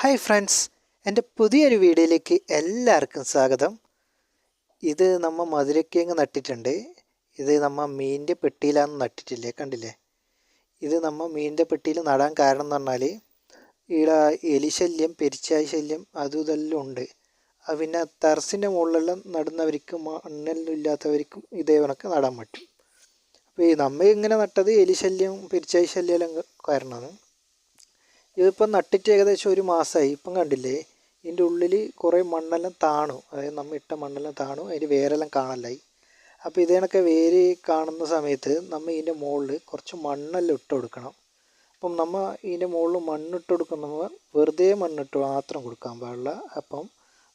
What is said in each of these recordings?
Hi friends എന്റെ പുതിയൊരു വീഡിയോയിലേക്ക് എല്ലാവർക്കും സ്വാഗതം. ഇത് നമ്മൾ മധുരക്കിഴങ്ങ് നട്ടിട്ടുണ്ട്. ഇത് നമ്മൾ മീനിന്റെ പെട്ടിയിലാണ് നട്ടിട്ടില്ലേ കണ്ടില്ലേ? ഇത് നമ്മൾ മീനിന്റെ പെട്ടിയിൽ നടാൻ കാരണം എന്ന് പറഞ്ഞാൽ ഇവിടെ എലിശല്യം പെരിച്ചായ ശല്യം അതും ഇതെല്ലാം ഉണ്ട്. പിന്നെ ടെറസിന്റെ മുകളിലെല്ലാം നടുന്നവർക്കും മണ്ണെല്ലാം ഇല്ലാത്തവർക്കും ഇതേ കണക്ക് നടാൻ പറ്റും. അപ്പോൾ ഈ നമ്മൾ ഇങ്ങനെ നട്ടത് എലിശല്യം പെരിച്ചായ ശല്യം എല്ലാം കാരണമാണ്. ഇതിപ്പം നട്ടിട്ട് ഏകദേശം ഒരു മാസമായി. ഇപ്പം കണ്ടില്ലേ? ഇതിന്റെ ഉള്ളിൽ കുറേ മണ്ണെല്ലാം താണു. അതായത് നമ്മൾ ഇട്ട മണ്ണെല്ലാം താണു. അതിന്റെ വേരെല്ലാം കാണലായി. അപ്പോൾ ഇതേണൊക്കെ വേര് കാണുന്ന സമയത്ത് നമ്മൾ ഇതിന്റെ മുകളിൽ കുറച്ച് മണ്ണെല്ലാം ഇട്ട് കൊടുക്കണം. അപ്പം നമ്മൾ ഇതിന്റെ മുകളിൽ മണ്ണിട്ട് കൊടുക്കുമ്പോൾ വെറുതെ മണ്ണിട്ട് മാത്രം കൊടുക്കാൻ പാടില്ല. അപ്പം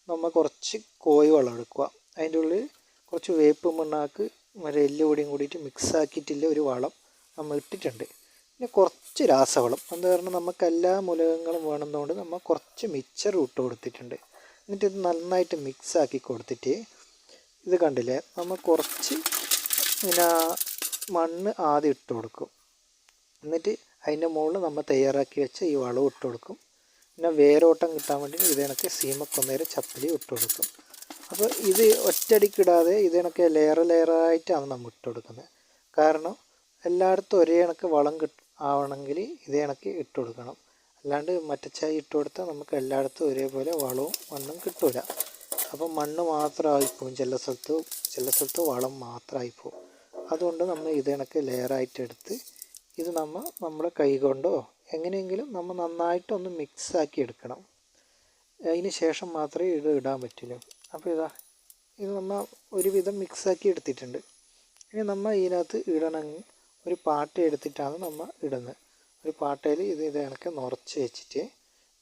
നമ്മൾ കുറച്ച് കോഴി വളം എടുക്കുക. അതിന്റെ ഉള്ളിൽ കുറച്ച് വേപ്പ് മണ്ണാക്ക് മറ്റേ എല്ലുപൊടിയും കൂടിയിട്ട് മിക്സ് ആക്കിയിട്ടുള്ള ഒരു വളം നമ്മൾ ഇട്ടിട്ടുണ്ട്. പിന്നെ കുറച്ച് രാസവളം. എന്ന് പറഞ്ഞാൽ നമുക്ക് എല്ലാ മൂലകങ്ങളും വേണമെന്നുകൊണ്ട് നമ്മൾ കുറച്ച് മിക്സർ ഇട്ട് കൊടുത്തിട്ടുണ്ട്. എന്നിട്ട് ഇത് നന്നായിട്ട് മിക്സ് ആക്കി കൊടുത്തിട്ട് ഇത് കണ്ടില്ലേ? നമ്മൾ കുറച്ച് പിന്നെ മണ്ണ് ആദ്യം ഇട്ട് കൊടുക്കും. എന്നിട്ട് അതിന്റെ മുകളിൽ നമ്മൾ തയ്യാറാക്കി വെച്ച ഈ വളം ഇട്ട് കൊടുക്കും. പിന്നെ വേരോട്ടം കിട്ടാൻ വേണ്ടി ഇത് കണക്ക് സീമക്കൊന്നേരം ചപ്പലി ഇട്ട് കൊടുക്കും. അപ്പോൾ ഇത് ഒറ്റടിക്കിടാതെ ഇത് കണക്ക് ലെയർ ലെയറായിട്ടാണ് നമ്മൾ ഇട്ട് കൊടുക്കുന്നത്. കാരണം എല്ലായിടത്തും ഒരേ കണക്ക് വളം കിട്ടും ആവണമെങ്കിൽ ഇതേ കണക്ക് ഇട്ട് കൊടുക്കണം. അല്ലാണ്ട് മറ്റച്ചായി ഇട്ട് കൊടുത്താൽ നമുക്ക് എല്ലായിടത്തും ഒരേപോലെ വളവും മണ്ണും കിട്ടില്ല അപ്പം മണ്ണ് മാത്രമായിപ്പോവും. ചില സ്ഥലത്ത് ചില സ്ഥലത്ത് വളം മാത്രമായിപ്പോവും. അതുകൊണ്ട് നമ്മൾ ഇത് കണക്ക് ലെയറായിട്ട് എടുത്ത് ഇത് നമ്മൾ നമ്മുടെ കൈ കൊണ്ടോ എങ്ങനെയെങ്കിലും നമ്മൾ നന്നായിട്ടൊന്ന് മിക്സ് ആക്കി എടുക്കണം. അതിന് ശേഷം മാത്രമേ ഇത് ഇടാൻ പറ്റുള്ളൂ. അപ്പോൾ ഇതാ ഇത് നമ്മൾ ഒരുവിധം മിക്സാക്കി എടുത്തിട്ടുണ്ട്. ഇനി നമ്മൾ ഇതിനകത്ത് ഇടണമെങ്കിൽ ഒരു പാട്ട എടുത്തിട്ടാണ് നമ്മൾ ഇടുന്നത് ഒരു പാട്ടയിൽ ഇത് ഇത് കണക്ക് നിറച്ച് വെച്ചിട്ട്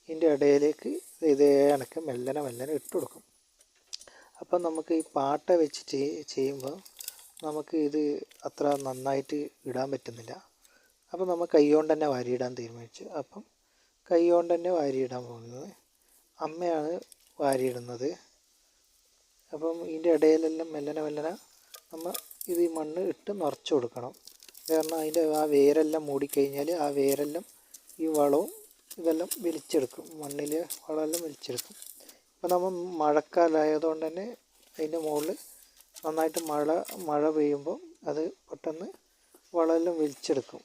ഇതിന്റെ ഇടയിലേക്ക് ഇതേ കണക്ക് മെല്ലനെ മെല്ലനെ ഇട്ട് കൊടുക്കും. അപ്പം നമുക്ക് ഈ പാട്ട വെച്ചിട്ട് ചെയ്യുമ്പോൾ നമുക്ക് ഇത് അത്ര നന്നായിട്ട് ഇടാൻ പറ്റുന്നില്ല. അപ്പം നമ്മൾ കൈ കൊണ്ട് തന്നെ വാരിയിടാൻ തീരുമാനിച്ചു. അപ്പം കൈ കൊണ്ട് തന്നെ വാരിയിടാൻ പോകുന്നത് അമ്മയാണ് വാരിയിടുന്നത് അപ്പം ഇതിന്റെ ഇടയിലെല്ലാം മെല്ലനെ മെല്ലനെ നമ്മൾ ഇത് ഈ മണ്ണ് ഇട്ട് നിറച്ച് കൊടുക്കണം. കാരണം അതിന്റെ ആ വേരെല്ലാം മൂടിക്കഴിഞ്ഞാൽ ആ വേരെല്ലാം ഈ വളവും ഇതെല്ലാം വലിച്ചെടുക്കും. മണ്ണിൽ വളമെല്ലാം വലിച്ചെടുക്കും. അപ്പോൾ നമ്മൾ മഴക്കാലമായതുകൊണ്ട് തന്നെ അതിന്റെ മുകളിൽ നന്നായിട്ട് മഴ മഴ പെയ്യുമ്പോൾ അത് പെട്ടെന്ന് വളമെല്ലാം വലിച്ചെടുക്കും.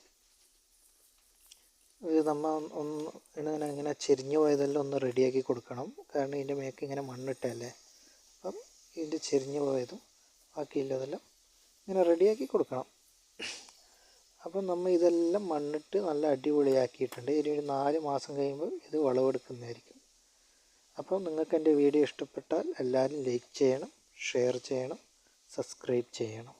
ഇത് നമ്മൾ ഒന്ന് ഇങ്ങനെ ഇങ്ങനെ ചെരിഞ്ഞു പോയതെല്ലാം ഒന്ന് റെഡിയാക്കി കൊടുക്കണം. കാരണം ഇതിന്റെ മേക്ക് ഇങ്ങനെ മണ്ണിട്ടല്ലേ അപ്പം ഇതിന്റെ ചെരിഞ്ഞു പോയതും ബാക്കിയുള്ളതെല്ലാം ഇങ്ങനെ റെഡിയാക്കി കൊടുക്കണം. അപ്പം നമ്മൾ ഇതെല്ലാം മണ്ണിട്ട് നല്ല അടിപൊളിയാക്കിയിട്ടുണ്ട്. ഇനി ഒരു നാല് മാസം കഴിയുമ്പോൾ ഇത് വളവെടുക്കുന്നതായിരിക്കും അപ്പം നിങ്ങൾക്ക് എന്റെ വീഡിയോ ഇഷ്ടപ്പെട്ടാൽ എല്ലാവരും ലൈക്ക് ചെയ്യണം ഷെയർ ചെയ്യണം സബ്സ്ക്രൈബ് ചെയ്യണം.